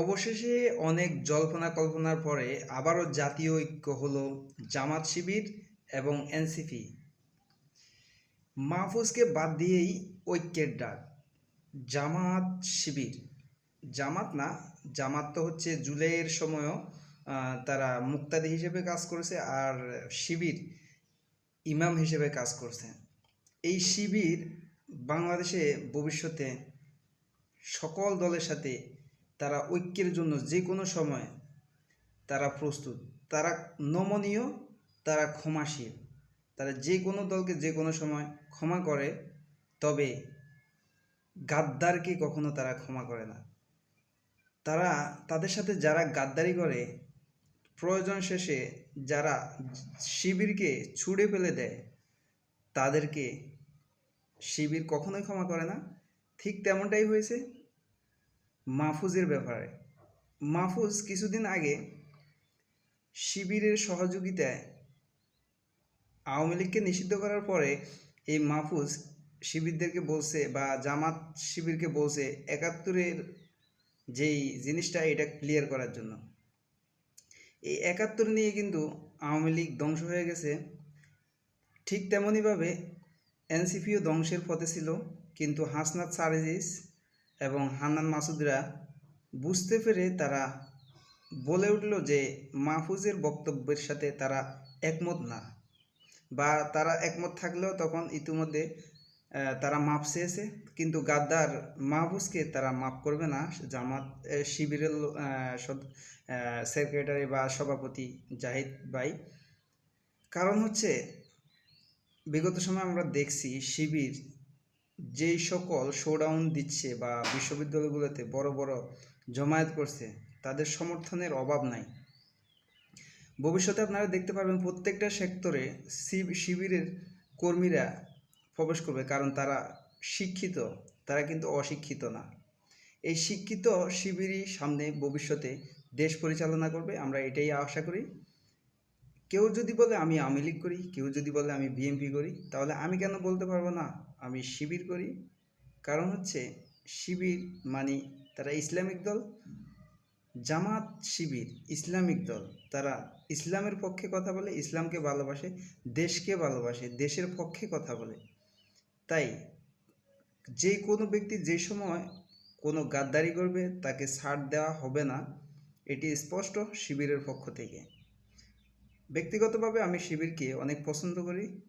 অবশেষে অনেক জল্পনা কল্পনার পরে আবারও জাতীয় ঐক্য হল জামাত শিবির এবং এনসিপি। মাহফুজকে বাদ দিয়েই ঐক্যের ডাক, জামাত শিবির। জামাত না, জামাত তো হচ্ছে জুলাইয়ের সময়ও তারা মুক্তাদি হিসেবে কাজ করেছে আর শিবির ইমাম হিসেবে কাজ করছে। এই শিবির বাংলাদেশে ভবিষ্যতে সকল দলের সাথে তারা ঐক্যের জন্য যে কোনো সময় তারা প্রস্তুত। তারা নমনীয়, তারা ক্ষমাশীল। তারা যে কোনো দলকে যে কোনো সময় ক্ষমা করে, তবে গাদ্দারকে কখনো তারা ক্ষমা করে না। তারা, তাদের সাথে যারা গাদ্দারি করে, প্রয়োজন শেষে যারা শিবিরকে ছুড়ে ফেলে দেয়, তাদেরকে শিবির কখনোই ক্ষমা করে না। ঠিক তেমনটাই হয়েছে। মাহফুজের ব্যাপারে। মাহফুজ কিছুদিন আগে শিবিরের সহযোগিতায় আওয়ামী লীগকে নিষিদ্ধ করার পরে এই মাহফুজ শিবিরদেরকে বলছে বা জামাত শিবিরকে বলছে একাত্তরের যেই জিনিসটা, এটা ক্লিয়ার করার জন্য। এই একাত্তর নিয়ে কিন্তু আওয়ামী লীগ ধ্বংস হয়ে গেছে। ঠিক তেমনইভাবে এনসিপিও ধ্বংসের পথে ছিল, কিন্তু হাসনাত সারেজিস এবং হান্নান মাসুদরা বুঝতে পেরে তারা বলে উঠল যে মাহফুজের বক্তব্যের সাথে তারা একমত না বা তারা একমত থাকলেও তখন ইতিমধ্যে তারা মাপ চেয়েছে। কিন্তু গাদ্দার মাহফুজকে তারা মাপ করবে না। জামাত শিবিরের সেক্রেটারি বা সভাপতি জাহিদ ভাই। কারণ হচ্ছে, বিগত সময় আমরা দেখছি শিবির যেই সকল শোডাউন দিচ্ছে বা বিশ্ববিদ্যালয়গুলোতে বড় বড় জমায়েত করছে, তাদের সমর্থনের অভাব নাই। ভবিষ্যতে আপনারা দেখতে পারবেন প্রত্যেকটা সেক্টরে শিবিরের কর্মীরা প্রবেশ করবে, কারণ তারা শিক্ষিত, তারা কিন্তু অশিক্ষিত না। এই শিক্ষিত শিবিরই সামনে ভবিষ্যতে দেশ পরিচালনা করবে, আমরা এটাই আশা করি। কেউ যদি বলে আমি আওয়ামী লীগ করি, কেউ যদি বলে আমি বিএনপি করি, তাহলে আমি কেন বলতে পারব না? আমি শিবির করি। কারণ হচ্ছে শিবির মানে তারা ইসলামিক দল, জামাত শিবির, ইসলামিক দল। তারা ইসলামের পক্ষে কথা বলে, ইসলামকে ভালোবাসে, দেশকে ভালোবাসে, দেশের পক্ষে কথা বলে। তাই যে কোনো ব্যক্তি যে সময় কোনো গাদ্দারি করবে, তাকে ছাড় দেওয়া হবে না। এটি স্পষ্ট শিবিরের পক্ষ থেকে। ব্যক্তিগতভাবে আমি শিবিরকে অনেক পছন্দ করি।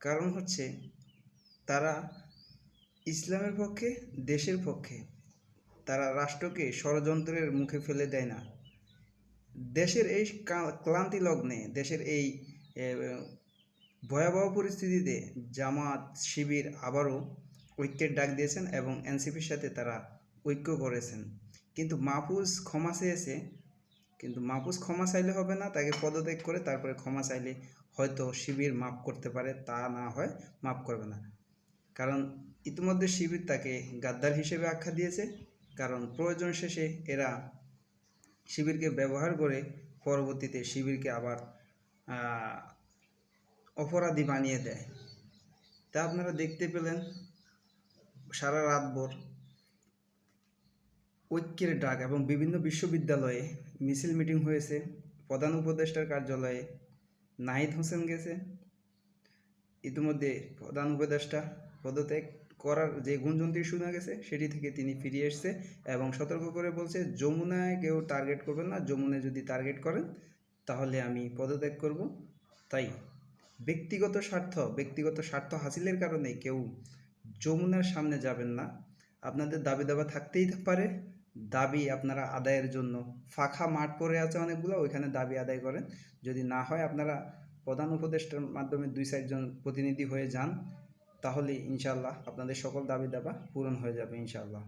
কারণ হচ্ছে তারা ইসলামের পক্ষে, দেশের পক্ষে। তারা রাষ্ট্রকে ষড়যন্ত্রের মুখে ফেলে দেয় না। দেশের এই ক্লান্তি লগ্নে, দেশের এই ভয়াবহ পরিস্থিতিতে জামাত, শিবির আবারও ঐক্যের ডাক দিয়েছেন এবং এনসিপির সাথে তারা ঐক্য করেছেন। কিন্তু মাহফুজ ক্ষমা চেয়েছে কিন্তু মাহফুজ ক্ষমা চাইলে হবে না, তাকে পদত্যাগ করে তারপরে ক্ষমা চাইলে হয়তো শিবির মাফ করতে পারে, তা না হয় মাফ করবে না। কারণ ইতিমধ্যে শিবির তাকে গাদ্দার হিসেবে আখ্যা দিয়েছে, কারণ প্রয়োজন শেষে এরা শিবিরকে ব্যবহার করে পরবর্তীতে শিবিরকে আবার অপরাধী বানিয়ে দেয়। তা আপনারা দেখতে পেলেন, সারা রাতভর ঐক্যের ডাক এবং বিভিন্ন বিশ্ববিদ্যালয়ে মিছিল মিটিং হয়েছে। প্রধান উপদেষ্টার কার্যালয়ে নাহিদ হোসেন গেছে। ইতিমধ্যে প্রধান উপদেষ্টা পদত্যাগ করার যে গুঞ্জনটি শোনা গেছে, সেটি থেকে তিনি ফিরিয়ে এসছে এবং সতর্ক করে বলছে, যমুনায় কেউ টার্গেট করবেন না। যমুনায় যদি টার্গেট করেন, তাহলে আমি পদত্যাগ করব। তাই ব্যক্তিগত স্বার্থ ব্যক্তিগত স্বার্থ হাসিলের কারণে কেউ যমুনার সামনে যাবেন না। আপনাদের দাবি দাবা থাকতেই পারে। দাবি আপনারা আদায়ের জন্য। ফাঁকা মাঠ পড়ে আছে অনেকগুলো, ওইখানে দাবি আদায় করেন। যদি না হয় আপনারা প্রধান উপদেষ্টার মাধ্যমে দুই চারজন প্রতিনিধি হয়ে যান, তাহলে ইনশাল্লাহ আপনাদের সকল দাবি দাবা পূরণ হয়ে যাবে ইনশাল্লাহ